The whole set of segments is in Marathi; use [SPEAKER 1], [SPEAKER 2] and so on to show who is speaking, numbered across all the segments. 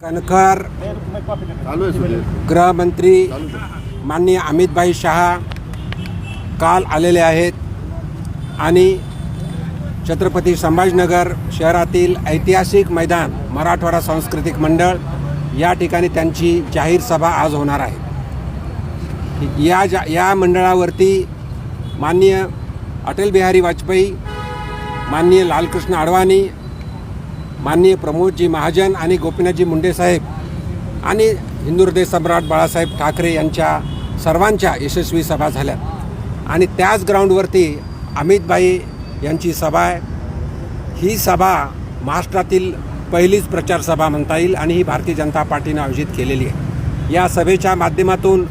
[SPEAKER 1] कणखर
[SPEAKER 2] गृहमंत्री माननीय अमितभाई शहा काल आलेले आहेत आणि छत्रपती संभाजीनगर शहरातील ऐतिहासिक मैदान मराठवाडा सांस्कृतिक मंडळ या ठिकाणी त्यांची जाहीर सभा आज होणार आहे. या जा या मंडळावरती माननीय अटल बिहारी वाजपेयी माननीय लालकृष्ण अडवाणी माननीय प्रमोदजी महाजन आणि गोपीनाथजी मुंडे साहेब आणि हिंदू हृदय सम्राट बाळासाहेब ठाकरे यांच्या सर्वांच्या यशस्वी सभा झाल्या. आणि त्याच ग्राउंडवरती अमितबाई यांची सभा आहे. ही सभा महाराष्ट्रातील पहिलीच प्रचार सभा म्हणता येईल आणि ही भारतीय जनता पार्टीनं आयोजित केलेली आहे. या सभेच्या माध्यमातून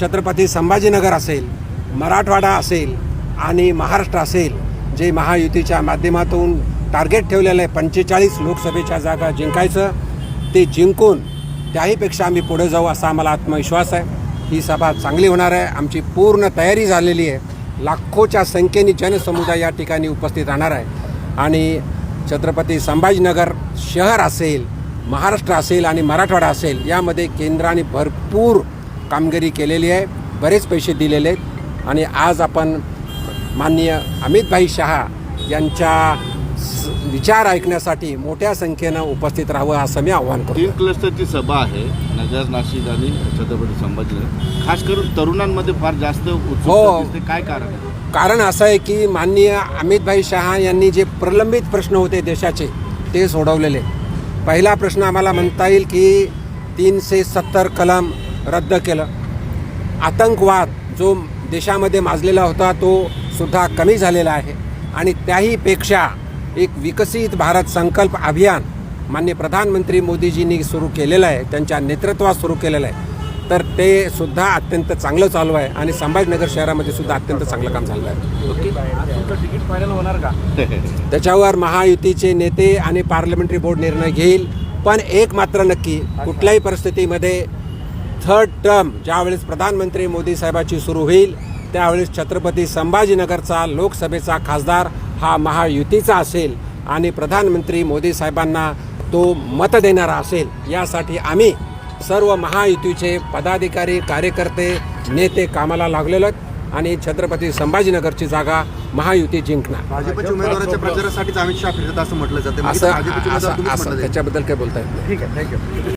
[SPEAKER 2] छत्रपती संभाजीनगर असेल मराठवाडा असेल आणि महाराष्ट्र असेल जे महायुतीच्या माध्यमातून टार्गेट ठेवलेलं आहे. पंचेचाळीस लोकसभेच्या जागा जिंकायचं. ते जिंकून त्याहीपेक्षा आम्ही पुढे जाऊ असा आम्हाला आत्मविश्वास आहे. ही सभा चांगली होणार आहे. आमची पूर्ण तयारी झालेली आहे. लाखोच्या संख्येने जनसमुदाय या ठिकाणी उपस्थित राहणार आहे. आणि छत्रपती संभाजीनगर शहर असेल महाराष्ट्र असेल आणि मराठवाडा असेल यामध्ये केंद्राने भरपूर कामगिरी केलेली आहे. बरेच पैसे दिलेले आहेत. आणि आज आपण माननीय अमितभाई शहा यांच्या विचार ऐकण्यासाठी मोठ्या संख्येनं उपस्थित राहावं असं मी आव्हान करतो
[SPEAKER 1] तीन क्लस्टरची सभा आहे नगर नाशिक आणि छत्रपती संभाजीनगर खास करून तरुणांमध्ये फार जास्त
[SPEAKER 2] हो.
[SPEAKER 1] काय कारण
[SPEAKER 2] कारण असं आहे की माननीय अमितभाई शहा यांनी जे प्रलंबित प्रश्न होते देशाचे ते सोडवलेले. पहिला प्रश्न आम्हाला म्हणता येईल की तीनशे सत्तर कलम रद्द केलं. आतंकवाद जो देशामध्ये माजलेला होता तो सुद्धा कमी झालेला आहे. आणि त्याहीपेक्षा एक विकसित भारत संकल्प अभियान मान्य प्रधानमंत्री मोदीजींनी सुरू केलेलं आहे त्यांच्या नेतृत्वात सुरू केलेलं आहे. तर ते सुद्धा अत्यंत चांगलं चालू आहे आणि संभाजीनगर शहरामध्ये सुद्धा अत्यंत चांगलं काम झालं आहे. त्याच्यावर महायुतीचे नेते आणि पार्लमेंटरी बोर्ड निर्णय घेईल पण एक मात्र नक्की कुठल्याही परिस्थितीमध्ये थर्ड टर्म ज्यावेळेस प्रधानमंत्री मोदी साहेबाची सुरू होईल त्यावेळेस छत्रपती संभाजीनगरचा लोकसभेचा खासदार हा महायुतीचा असेल आणि प्रधानमंत्री मोदी साहेबांना तो मत देणारा असेल यासाठी आम्ही सर्व महायुतीचे पदाधिकारी कार्यकर्ते नेते कामाला लागलेलो आहेत आणि छत्रपती संभाजीनगरची जागा महायुती जिंकणार.
[SPEAKER 3] भाजपच्या उमेदवाराच्या प्रचारासाठीच अमित शहा फिरत असं म्हटलं जातं.
[SPEAKER 2] असं. त्याच्याबद्दल काय बोलता येत नाही.
[SPEAKER 4] ठीक आहे थँक्यू